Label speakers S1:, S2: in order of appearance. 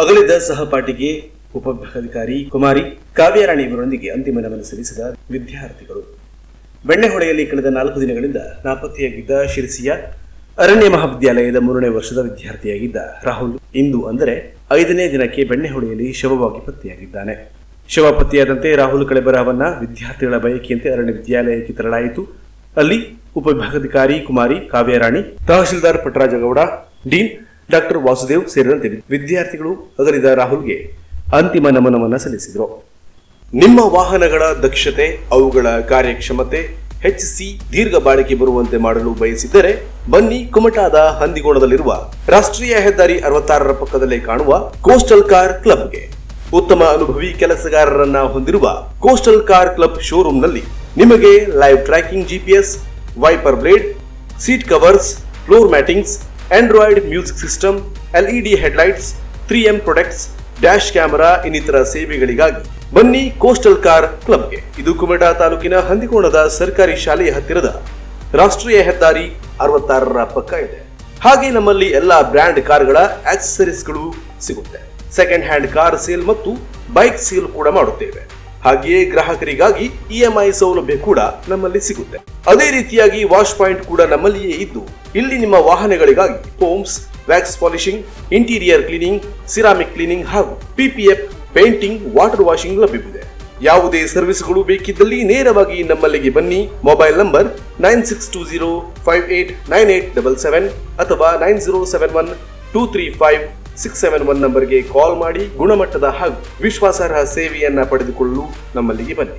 S1: ಅಗಲಿದ ಸಹಪಾಠಿಗೆ ಉಪವಿಭಾಗಾಧಿಕಾರಿ ಕುಮಾರಿ ಕಾವ್ಯರಾಣಿ ಇವರೊಂದಿಗೆ ಅಂತಿಮ ನಮನ ಸಲ್ಲಿಸಿದ ವಿದ್ಯಾರ್ಥಿಗಳು. ಬೆಣ್ಣೆಹೊಳೆಯಲ್ಲಿ ಕಳೆದ ನಾಲ್ಕು ದಿನಗಳಿಂದ ನಾಪತ್ತೆಯಾಗಿದ್ದ ಶಿರಸಿಯ ಅರಣ್ಯ ಮಹಾವಿದ್ಯಾಲಯದ ಮೂರನೇ ವರ್ಷದ ವಿದ್ಯಾರ್ಥಿಯಾಗಿದ್ದ ರಾಹುಲ್ ಇಂದು ಅಂದರೆ ಐದನೇ ದಿನಕ್ಕೆ ಬೆಣ್ಣೆಹೊಳೆಯಲ್ಲಿ ಶವವಾಗಿ ಪತ್ತೆಯಾಗಿದ್ದಾನೆ. ಶವ ಪತ್ತೆಯಾದಂತೆ ರಾಹುಲ್ ಕಳೆಬರಹವನ್ನ ವಿದ್ಯಾರ್ಥಿಗಳ ಬಯಕೆಯಂತೆ ಅರಣ್ಯ ವಿದ್ಯಾಲಯಕ್ಕೆ ತರಲಾಯಿತು. ಅಲ್ಲಿ ಉಪವಿಭಾಗಾಧಿಕಾರಿ ಕುಮಾರಿ ಕಾವ್ಯರಾಣಿ ತಹಶೀಲ್ದಾರ್ ಪಟರಾಜಗೌಡ, ಡೀನ್ ಡಾಕ್ಟರ್ ವಾಸುದೇವ್ ಸೇರಿದಂತೆ ವಿದ್ಯಾರ್ಥಿಗಳು ಅಗಲಿದ ರಾಹುಲ್ಗೆ ಅಂತಿಮ ನಮನವನ್ನ ಸಲ್ಲಿಸಿದರು. ನಿಮ್ಮ ವಾಹನಗಳ ದಕ್ಷತೆ, ಅವುಗಳ ಕಾರ್ಯಕ್ಷಮತೆ ಹೆಚ್ಚಿಸಿ ದೀರ್ಘ ಬಾಳಿಕೆ ಬರುವಂತೆ ಮಾಡಲು ಬಯಸಿದ್ದರೆ ಬನ್ನಿ ಕುಮಟಾದ ಹಂದಿಗೋಣದಲ್ಲಿರುವ ರಾಷ್ಟ್ರೀಯ ಹೆದ್ದಾರಿ ಅರವತ್ತಾರರ ಪಕ್ಕದಲ್ಲೇ ಕಾಣುವ ಕೋಸ್ಟಲ್ ಕಾರ್ ಕ್ಲಬ್ಗೆ. ಉತ್ತಮ ಅನುಭವಿ ಕೆಲಸಗಾರರನ್ನ ಹೊಂದಿರುವ ಕೋಸ್ಟಲ್ ಕಾರ್ ಕ್ಲಬ್ ಶೋರೂಮ್ನಲ್ಲಿ ನಿಮಗೆ live tracking GPS wiper blade, seat covers, floor mattings Android music system LED headlights three M products dash camera ಇನ್ನಿತರ ಸೇವೆಗಳಿಗಾಗಿ ಬನ್ನಿ ಕೋಸ್ಟಲ್ ಕಾರ್ ಕ್ಲಬ್ಗೆ ಇದು ಕುಮಟಾ ತಾಲೂಕಿನ ಹಂದಿಕೋಣದ ಸರ್ಕಾರಿ ಶಾಲೆಯ ಹತ್ತಿರದ ರಾಷ್ಟ್ರೀಯ ಹೆದ್ದಾರಿ ಅರವತ್ತಾರರ ಪಕ್ಕ ಇದೆ. ಹಾಗೆ ನಮ್ಮಲ್ಲಿ ಎಲ್ಲಾ ಬ್ರ್ಯಾಂಡ್ ಕಾರ್ಗಳ ಆಕ್ಸೆಸರೀಸ್ಗಳು ಸಿಗುತ್ತೆ. ಸೆಕೆಂಡ್ ಹ್ಯಾಂಡ್ ಕಾರ್ ಸೇಲ್ ಮತ್ತು ಬೈಕ್ ಸೇಲ್ ಕೂಡ ಮಾಡುತ್ತೇವೆ. ಹಾಗೆಯೇ ಗ್ರಾಹಕರಿಗಾಗಿ ಇಎಂಐ ಸೌಲಭ್ಯ ಕೂಡ ನಮ್ಮಲ್ಲಿ ಸಿಗುತ್ತೆ. ಅದೇ ರೀತಿಯಾಗಿ ವಾಶ್ ಪಾಯಿಂಟ್ ಕೂಡ ನಮ್ಮಲ್ಲಿಯೇ ಇದ್ದು ಇಲ್ಲಿ ನಿಮ್ಮ ವಾಹನಗಳಿಗಾಗಿ homes wax polishing interior cleaning ceramic cleaning ಹಾಗೂ ಪಿಪಿಎಫ್ ಪೇಂಟಿಂಗ್ ವಾಟರ್ ವಾಷಿಂಗ್ ಲಭ್ಯವಿದೆ. ಯಾವುದೇ ಸರ್ವಿಸ್ಗಳು ಬೇಕಿದ್ದಲ್ಲಿ ನೇರವಾಗಿ ನಮ್ಮಲ್ಲಿಗೆ ಬನ್ನಿ. Mobile number nine six two zero five eight nine eight double seven ಅಥವಾ nine zero seven one two three five six seven one ನಂಬರ್ಗೆ ಕಾಲ್ ಮಾಡಿ ಗುಣಮಟ್ಟದ ಹಾಗೂ ವಿಶ್ವಾಸಾರ್ಹ ಸೇವೆಯನ್ನು ಪಡೆದುಕೊಳ್ಳಲು ನಮ್ಮಲ್ಲಿಗೆ ಬನ್ನಿ.